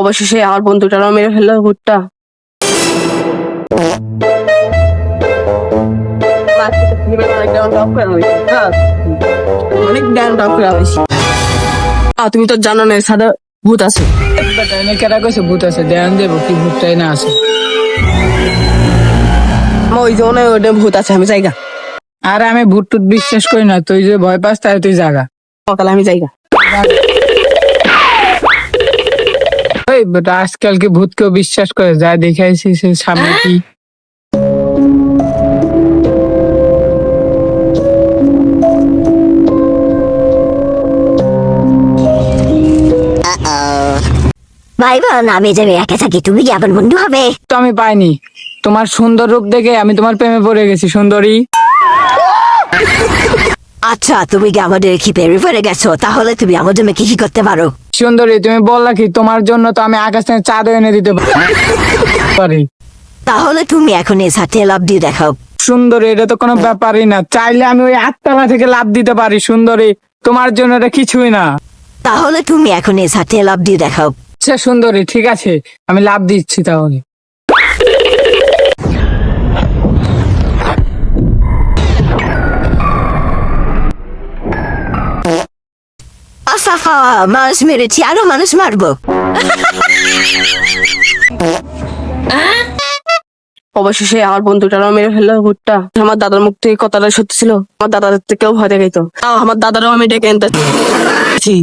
অবশেষে আমার বন্ধুটারও মেরে ফেলল ভুট্টা অনেক ডাউন টপ করে হয়েছি। তুমি তো জানো না সাদা ভূত আছে। কেটা কইছে ভূত আছে ধ্যান দেবো কি ভূতটাই না আছে। ওই জন্য ওটা ভূত আছে আমি জায়গা আর আমি ভূত টুত বিশ্বাস করি না তুই যে ভয় পাস তাই তুই জাগা সকালে আমি জায়গা বেটা আজকাল কি ভূত কেউ বিশ্বাস করে যা দেখাইছি সে সামনে কি? ভাই বোন আমি যাবে একা থাকি তুমি কি আমার বন্ধু হবে? তো আমি পাইনি। তোমার সুন্দর রূপ দেখে আমি তোমার প্রেমে পড়ে গেছি সুন্দরী। আচ্ছা তুমি কি আমাদের কি পেরে পড়ে গেছো? তাহলে তুমি আমার জন্য কি কি করতে পারো? সুন্দরী তুমি বললা কি তোমার জন্য তো আমি আকাশ থেকে চাঁদ এনে দিতে পারি। তাহলে তুমি এখন এই সাথে লাভ দিয়ে দেখাও। সুন্দরী এটা তো কোনো ব্যাপারই না। চাইলে আমি ওই আটতলা থেকে লাভ দিতে পারি সুন্দরী তোমার জন্য এটা কিছুই না। তাহলে তুমি এখন এই সাথে লাভ দিয়ে দেখাও। আচ্ছা সুন্দরী ঠিক আছে। আমি লাভ দিচ্ছি তাহলে। মানুষ মেরেছি আরও মানুষ মারবো। অবশেষে আমার বন্ধুটারও মেরে ফেলল ভুট্টা আমার দাদার মুখ থেকে কথাটা সত্যি ছিল আমার দাদাদের থেকেও ভয় দেখাইতো। আমার দাদারও আমি ডেকে আনতেছি